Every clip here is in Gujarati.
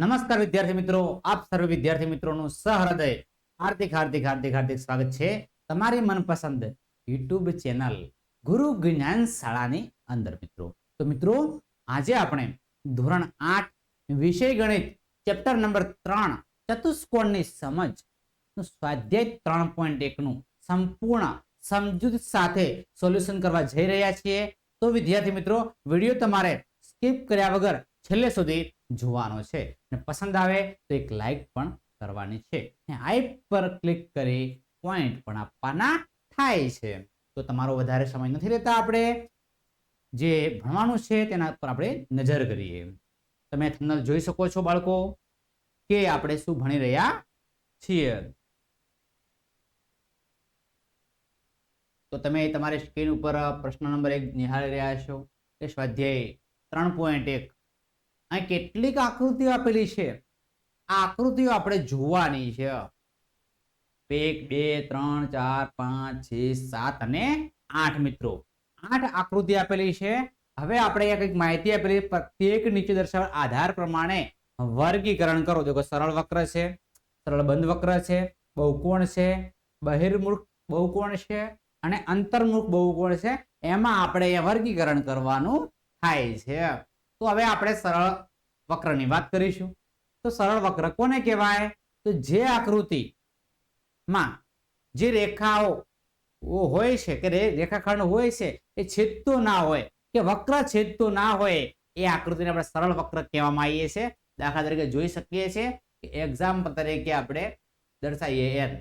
નમસ્કાર વિદ્યાર્થી મિત્રો, આપ સર્વ વિદ્યાર્થી મિત્રોનું સહૃદય, હાર્દિક હાર્દિક હાર્દિક હાર્દિક સ્વાગત છે તમારી મનપસંદ યુટ્યુબ ચેનલ ગુરુ જ્ઞાન શાળાની અંદર મિત્રો. તો મિત્રો, આજે આપણે ધોરણ આઠ વિષય ગણિત ચેપ્ટર નંબર ત્રણ ચતુષ્કોણની સમજ સ્વાધ્યાય ત્રણ પોઈન્ટ એકનું સંપૂર્ણ સમજૂત સાથે સોલ્યુશન કરવા જઈ રહ્યા છીએ. તો વિદ્યાર્થી મિત્રો, વીડિયો તમારે સ્કીપ કર્યા વગર છેલ્લે સુધી જોવાનો છે. અને પસંદ આવે તો એક લાઈક પણ કરવાની છે. આઈ પર ક્લિક કરી પોઈન્ટ પણ આપવાના થાય છે. તો તમારો વધારે સમય નથી લેતા આપણે જે ભણવાનું છે તેના પર આપણે નજર કરીએ. તમે થંબનેલ જોઈ શકો છો બાળકો કે આપણે શું ભણી રહ્યા છીએ. તો તમે તમારી સ્ક્રીન ઉપર પ્રશ્ન નંબર એક નિહાળી રહ્યા છો. કે સ્વાધ્યાય ત્રણ પોઈન્ટ એક અહીં કેટલીક આકૃતિઓ આપેલી છે. આ આકૃતિઓ આપણે જોવાની છે. એક, બે, ત્રણ, ચાર, પાંચ, છ, સાત અને આઠ મિત્રો. આઠ આકૃતિ આપેલી છે. હવે આપણે કંઈક માહિતી આપેલી પ્રત્યેક નીચે દર્શાવેલ આધાર પ્રમાણે વર્ગીકરણ કરો. જો કે સરળ વક્ર છે, સરળ બંધ વક્ર છે, બહુકોણ છે, બહિર્મુખ બહુકોણ છે અને અંતર્મુખ બહુકોણ છે. એમાં આપણે અહીંયા વર્ગીકરણ કરવાનું થાય છે. તો હવે આપણે સરળ વક્રની વાત કરીશું. તો સરળ વક્ર કોને કહેવાય? તો જે આકૃતિ માં જે રેખાઓ હોય છે કે રેખાખંડ હોય છે, એ છેદતો ના હોય કે વક્ર છેદતો ના હોય, એ આકૃતિને આપણે સરળ વક્ર કહેવામાં આવીએ છીએ. દાખલા તરીકે જોઈ શકીએ છીએ એક્ઝામ્પલ તરીકે આપણે દર્શાવીએ એન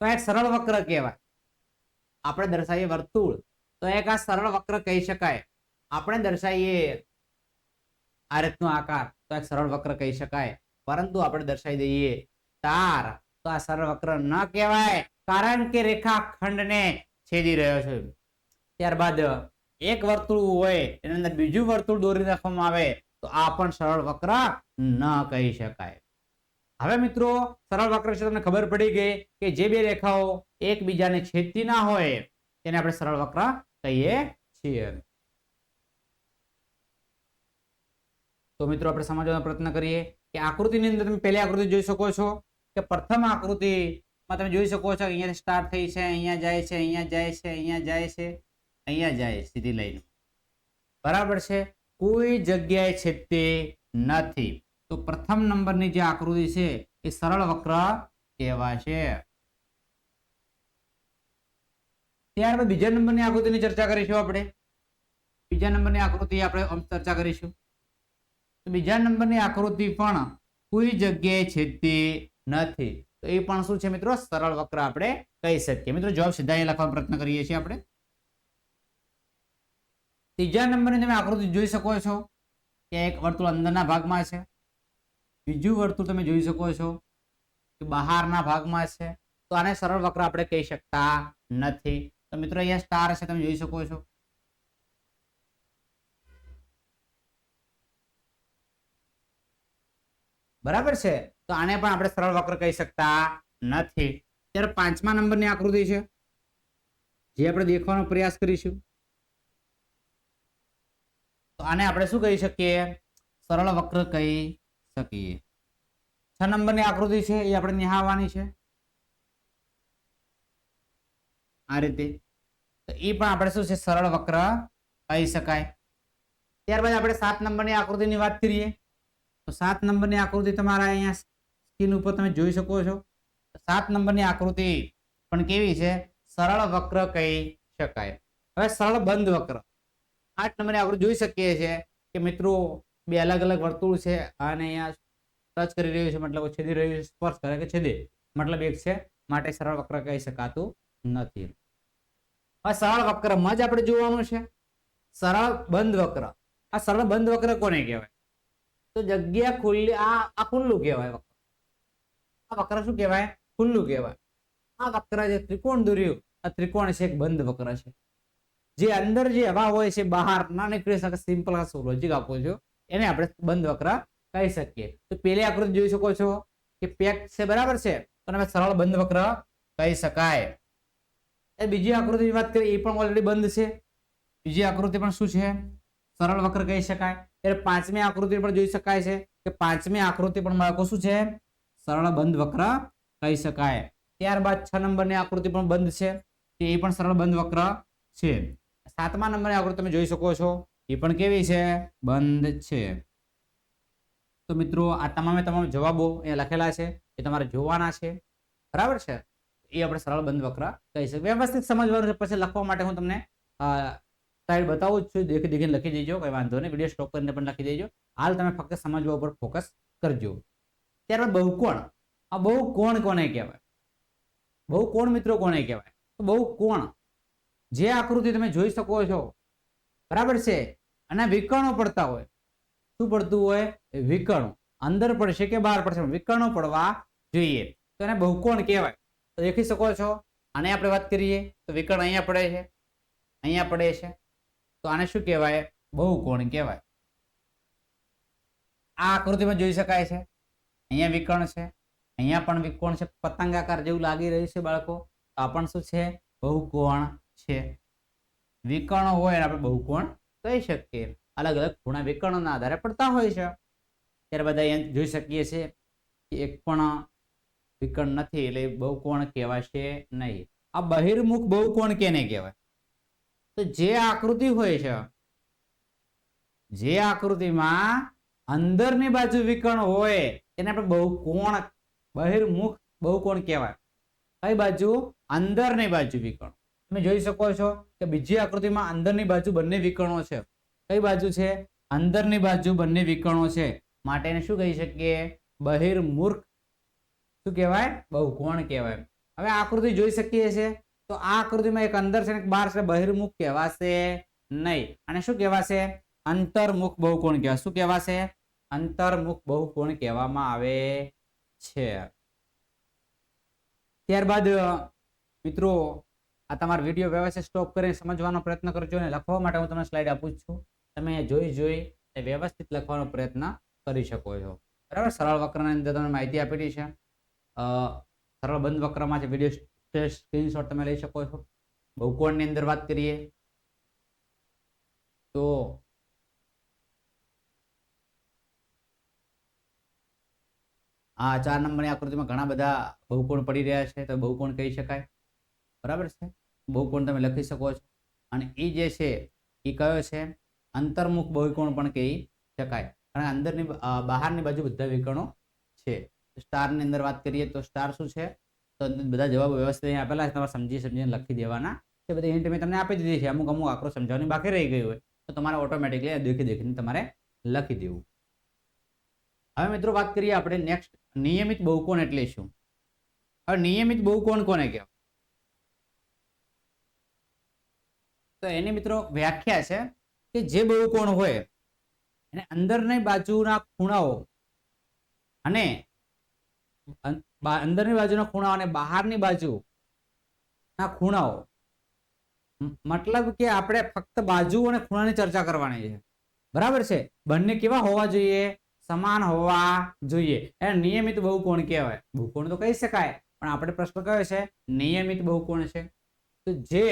તો એક સરળ વક્ર કહેવાય. આપણે દર્શાવીએ વર્તુળ. તો એક આ સરળ વક્ર કહી શકાય. આપણે દર્શાવીએ આ રીતનો આકાર તો એક સરળ વક્ર કહી શકાય. પરંતુ આપણે દર્શાવી દઈએ, તાર. તો આ સરળ વક્ર ન કહેવાય, કારણ કે રેખાખંડને છેદી રહ્યો છે. ત્યારબાદ એક વર્તુળ હોય એની અંદર બીજું વર્તુળ દોરી રાખવામાં આવે, તો આ પણ સરળ વક્ર ન કહી શકાય. હવે મિત્રો, સરળ વક્ર છે તમને ખબર પડી ગઈ કે જે બે રેખાઓ એકબીજાને છેદતી ના હોય, તેને આપણે સરળ વક્ર કહીએ છીએ. તો મિત્રો આપણે સમજવાનો પ્રયત્ન કરીએ કે આકૃતિની અંદર તમે પહેલી આકૃતિ જોઈ શકો છો કે પ્રથમ આકૃતિમાં તમે જોઈ શકો છો કે અહીંયા સ્ટાર્ટ થઈ છે, અહીંયા જાય છે, અહીંયા જાય છે, અહીંયા જાય છે, અહીંયા જાય સીધી લાઈન. બરાબર છે? કોઈ જગ્યાએ છેદતી નથી. તો પ્રથમ નંબરની જે આકૃતિ છે એ સરળ વક્ર કહેવાશે. ત્યારબાદ બીજા નંબરની આકૃતિની ચર્ચા કરીશું આપણે. બીજા નંબરની આકૃતિ આપણે ચર્ચા કરીશું. તો બીજા નંબરની આકૃતિ પણ કોઈ જગ્યાએ છેદતી નથી. તો એ પણ શું છે મિત્રો? સરળ વક્ર આપણે કહી શકીએ. મિત્રો, જવાબ સીધા એ લખવાનો પ્રયત્ન કરીએ છીએ આપણે. ત્રીજા નંબરની તમે આકૃતિ જોઈ શકો છો કે એક વર્તુળ અંદરના ભાગમાં છે. બીજું વર્તુળ તમે જોઈ શકો છો કે બહારના ભાગમાં છે. તો આને સરળ વક્ર આપણે કહી શકતા નથી. તો મિત્રો, અહીંયા સ્ટાર છે, તમે જોઈ શકો છો. બરાબર છે? તો આને પણ આપણે સરળ વક્ર કહી શકતા નથી. ત્યારે પાંચમા નંબરની આકૃતિ છે. જે આપણે દેખવાનો પ્રયાસ કરીશું. તો આને આપણે શું કહી શકીએ? સરળ વક્ર કહી શકીએ. છ નંબરની આકૃતિ છે, એ આપણે નિહાળવાની છે. આ રીતે. તો એ પણ આપણે શું છે? સરળ વક્ર કહી શકાય. ત્યારબાદ આપણે સાત નંબરની આકૃતિની વાત કરીએ. તો સાત નંબરની આકૃતિ તમારા અહીંયા સ્ક્રીન ઉપર તમે જોઈ શકો છો. સાત નંબરની આકૃતિ પણ કેવી છે? સરળ વક્ર કહી શકાય. હવે સરળ બંધ વક્ર. આઠ નંબરની આકૃતિ જોઈ શકીએ છીએ કે મિત્રો બે અલગ અલગ વર્તુળ છે અને અહીંયા ટચ કરી રહ્યું છે, મતલબ છેદી રહ્યું છે, સ્પર્શ કરે કે છેદે. મતલબ એક છે, માટે સરળ વક્ર કહી શકાતું નથી. હવે સરળ વક્રમાં જ આપણે જોવાનું છે. સરળ બંધ વક્ર. આ સરળ બંધ વક્ર કોને કહેવાય? તો જગ્યા ખુલ્લી, આ આ ખુલ્લું કહેવાય આ વક્ર શું કહેવાય? ખુલ્લું કહેવાય. આ વક્ર જે ત્રિકોણ દોર્યું, આ ત્રિકોણ છે એક બંધ વક્ર છે. જે અંદર જે હવા હોય છે, બહાર, ના નીકળી શકે સિમ્પલ લોજિક આપો છો, એને આપણે બંધ વક્ર કહી શકીએ. તો પેલી આકૃતિ જોઈ શકો છો કે પેક છે, બરાબર છે? તો એને સરળ બંધ વક્ર કહી શકાય. એ બીજી આકૃતિની વાત કરીએ, એ પણ ઓલરેડી બંધ છે. બીજી આકૃતિ પણ શું છે? સરળ વક્ર કહી શકાય. ત્યારે પાંચમી આકૃતિ પણ જોઈ શકાય છે કે પાંચમી આકૃતિ પણ બાળકો શું છે? સરળ બંધ વક્ર કહી શકાય. ત્યારબાદ છ નંબરની આકૃતિ પણ બંધ છે કે એ પણ સરળ બંધ વક્ર છે. સાતમા નંબરની આકૃતિ તમે જોઈ શકો છો, એ પણ કેવી છે? બંધ છે. તો મિત્રો, આ તમામે તમામ જવાબો અહીંયા લખેલા છે, એ તમારે જોવાના છે. બરાબર છે? એ આપણે સરળ બંધ વક્ર કહી શકીએ વ્યવસ્થિત સમજવાનું છે, પછી લખવા માટે હું તમને સાઈડ બતાવું જ છું. દેખી દેખીને લખી દેજો, કંઈ વાંધો નહીં. વીડિયો સ્ટોપ કરીને પણ લખી દેજો. હાલ તમે ફક્ત સમજવા ઉપર ફોકસ કરજો. ત્યારબાદ બહુકોણ. આ બહુકોણ કોને કહેવાય? બહુકોણ મિત્રો કોને કહેવાય? તો બહુકોણ. જે આકૃતિ તમે જોઈ શકો છો, બરાબર છે? અને વિકર્ણો પડતા હોય. શું પડતું હોય? વિકર્ણો. અંદર પડશે કે બહાર પડશે? વિકર્ણો પડવા જોઈએ. તો એને બહુકોણ કહેવાય. તો દેખી શકો છો? આને આપણે વાત કરીએ. તો વિકર્ણ અહીંયા પડે છે. અહીંયા પડે છે. તો આને શું કહેવાય? બહુકોણ કહેવાય. આ આકૃતિમાં જોઈ શકાય છે. અહીંયા વિકર્ણ છે. અહીંયા પણ વિકોણ છે. પતંગાકાર જેવું લાગી રહ્યું છે બાળકો. તો આ પણ શું છે? બહુકોણ છે. વિકર્ણ હોય એને આપણે બહુકોણ કહી શકીએ. અલગ અલગ ખૂણા વિકર્ણના આધારે પડતા હોય છે. ત્યારે બધા અહીંયા જોઈ શકીએ છીએ કે એક પણ વિકર્ણ નથી એટલે બહુકોણ કહેવાશે નહીં. આ બહિર્મુખ બહુકોણ કેને કહેવાય? તો જે આકૃતિ હોય છે, જે આકૃતિમાં અંદરની બાજુ વિકર્ણ હોય, એને આપણે બહુકોણ બહિર્મુખ બહુકોણ કહેવાય. કઈ બાજુ? અંદરની બાજુ વિકર્ણ. તમે જોઈ શકો છો કે બીજી આકૃતિમાં અંદરની બાજુ બંને વિકર્ણો છે. કઈ બાજુ છે? અંદરની બાજુ બંને વિકર્ણો છે. માટે એને શું કહી શકીએ? બહિર્મુર્ખ શું કહેવાય? બહુકોણ કહેવાય. હવે આકૃતિ જોઈ શકીએ છીએ. તો આ આકૃતિમાં એક અંદર છે બહાર છે, બહિર્મુખ કહેવાશે નહીં. અને શું કહેવાશે? અંતર્મુખ બહુકોણ કહેવાય શું કહેવાશે? અંતર્મુખ બહુકોણ કહેવામાં આવે છે. ત્યારબાદ, મિત્રો, આ તમારો વીડિયો વ્યવસ્થિત સ્ટોપ કરીને સમજવાનો પ્રયત્ન કરજો અને લખવા માટે હું તમને સ્લાઇડ આપું છું. તમે જોઈ જોઈ વ્યવસ્થિત લખવાનો પ્રયત્ન કરી શકો છો. બરાબર? સરળ વક્રની અંદર તમને માહિતી આપેલી છે. સરળ બંધ વક્રમાં છે વીડિયો સ્ક્રીનશોટ તમે લઈ શકો છો. બહુકોણની અંદર વાત કરીએ તો આ ચાર નંબરની આકૃતિમાં ઘણા બધા બહુકોણ પડી રહ્યા છે, તો બહુકોણ કહી શકાય. બરાબર છે? બહુકોણ તમે લખી શકો છો. અને એ જે છે, એ કયો છે? અંતર્મુખ બહુકોણ પણ કહી શકાય. કારણ અંદરની બહારની બાજુ બધા વિકર્ણો છે. સ્ટારની અંદર વાત કરીએ તો સ્ટાર શું છે? તો બધા જવાબો વ્યવસ્થિત અહીં આપેલા છે. તમારે સમજી સમજીને લખી દેવાના. તે બધી હિન્ટ મેં તમને આપી દીધી છે. અમુક અમુક આંકડો સમજાવવાની બાકી રહી ગયું હોય. તો તમારે ઓટોમેટિકલી દેખી દેખીને તમારે લખી દેવું. હવે મિત્રો વાત કરીએ આપણે નેક્સ્ટ નિયમિત બહુકોણ એટલે શું? હવે નિયમિત બહુકોણ કોને કહેવાય? તો એની મિત્રો વ્યાખ્યા છે કે જે બહુકોણ હોય એને અંદરની બાજુના ખૂણાઓ અને અંદરની બાજુના ખૂણાઓ અને બહારની બાજુ ના ખૂણાઓ. મતલબ કે આપણે ફક્ત બાજુ અને ખૂણાની ચર્ચા કરવાની છે. બરાબર છે? બંને કેવા હોવા જોઈએ? સમાન હોવા જોઈએ. એને નિયમિત બહુકોણ કહેવાય. બહુકોણ તો કહી શકાય, પણ આપણે પ્રશ્ન કયો છે? નિયમિત બહુકોણ છે. તો જે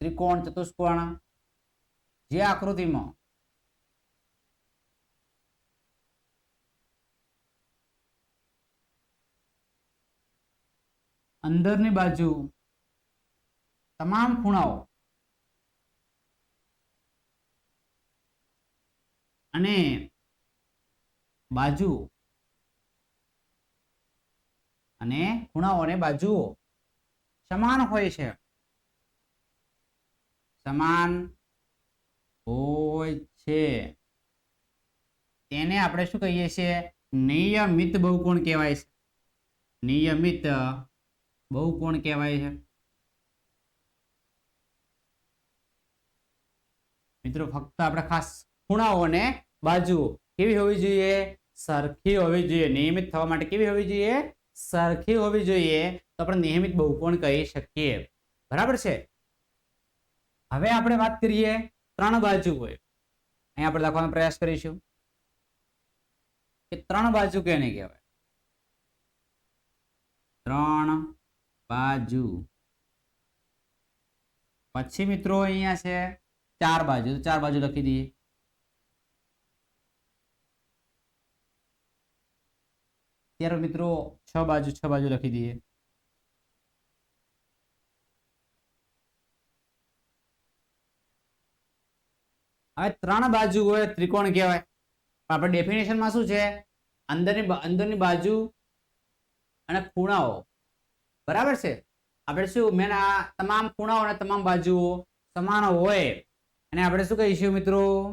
ત્રિકોણ, ચતુષ્કોણ, જે આકૃતિમાં અંદરની બાજુ તમામ ખૂણાઓ અને બાજુ અને ખૂણાઓ અને બાજુઓ સમાન હોય છે. સમાન હોય છે. તેને આપણે શું કહીએ છીએ? નિયમિત બહુકોણ કહેવાય છે. નિયમિત બહુકોણ કહેવાય છે? મિત્રો, ફક્ત આપણે ખાસ ખૂણાઓ અને કેવી હોવી જોઈએ? સરખી હોવી જોઈએ. નિયમિત થવા માટે કેવી હોવી જોઈએ? સરખી હોવી જોઈએ. તો આપણે નિયમિત બહુકોણ કહી શકીએ. બરાબર છે? હવે આપણે વાત કરીએ ત્રણ બાજુ હોય અહીંયા આપણે લખવાનો પ્રયાસ કરીશું. કે ત્રણ બાજુ કેને કહેવાય? ત્રણ બાજુ. પછી મિત્રો અહીંયા છે ચાર બાજુ. ચાર બાજુ લખી દઈએ. ત્યારે મિત્રો છ બાજુ છ બાજુ લખી દઈએ. હવે ત્રણ બાજુ હોય, ત્રિકોણ કહેવાય. પણ આપણે ડેફિનેશનમાં શું છે? અંદરની અંદરની બાજુ અને ખૂણાઓ. બરાબર છે? આપણે શું મેન આ તમામ ખૂણાઓ અને તમામ બાજુઓ સમાન હોય? અને આપણે શું કહીશું મિત્રો?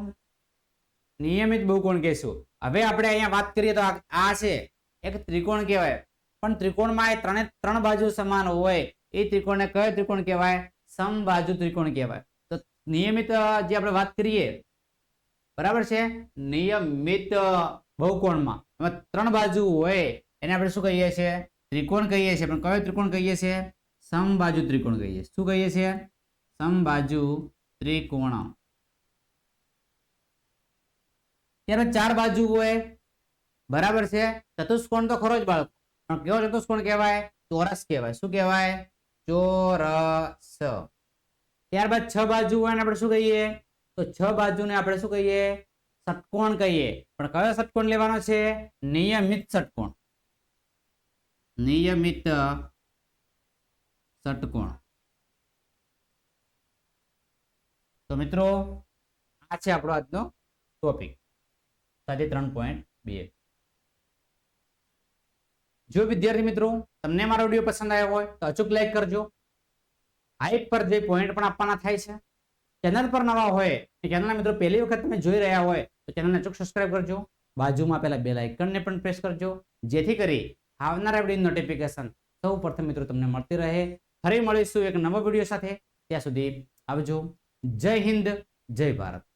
નિયમિત બહુકોણ કહીશું. હવે આપણે અહીંયા વાત કરીએ તો આ- છે. એક ત્રિકોણ કહેવાય. પણ ત્રિકોણમાં એ ત્રણે ત્રણ બાજુ સમાન હોય. એ ત્રિકોણને કયો ત્રિકોણ કહેવાય? સમબાજુ ત્રિકોણ કહેવાય. તો નિયમિત જે આપણે વાત કરીએ, બરાબર છે? નિયમિત બહુકોણમાં. એમાં ત્રણ બાજુ હોય. એને આપણે શું કહીએ છીએ? ત્રિકોણ કહીએ છીએ. પણ કયો ત્રિકોણ કહીએ છીએ? સમબાજુ ત્રિકોણ કહીએ શું કહીએ છીએ? સમબાજુ ત્રિકોણ. ત્યારબાદ ચાર બાજુ હોય. બરાબર છે? ચતુષ્કોણ તો ખરો જ બાળકો. પણ કેવો ચતુષ્કોણ કહેવાય? ચોરસ કહેવાય. શું કહેવાય? ચોરસ. ત્યારબાદ છ બાજુ હોય ને આપણે શું કહીએ? તો છ બાજુને આપણે શું કહીએ? ષટકોણ કહીએ. પણ કયો ષટકોણ લેવાનો છે? નિયમિત ષટકોણ. નિયમિત ષટકોણ. તો મિત્રો, આ છે આપણો આજનો ટોપિક સાથે ત્રણ પોઈન્ટ બે. જો વિદ્યાર્થી મિત્રો, તમને મારો વીડિયો પસંદ આવ્યો હોય, તો અચૂક લાઈક કરજો. હાઈપ પર જે પોઈન્ટ પણ આપવાના થાય છે. ચેનલ પર નવા હોય ચેનલના મિત્રો પહેલી વખત તમે જોઈ રહ્યા હોય, તો ચેનલને અચૂક સબસ્ક્રાઇબ કરજો. બાજુમાં પેલા બે લાઇકનને પણ પ્રેસ કરજો. જેથી કરી આવનારા વીડિયો નોટિફિકેશન સૌ પ્રથમ મિત્રો તમને મળતી રહે. ફરી મળીશું એક નવો વીડિયો સાથે. ત્યાં સુધી આવજો. જય હિન્દ, જય ભારત.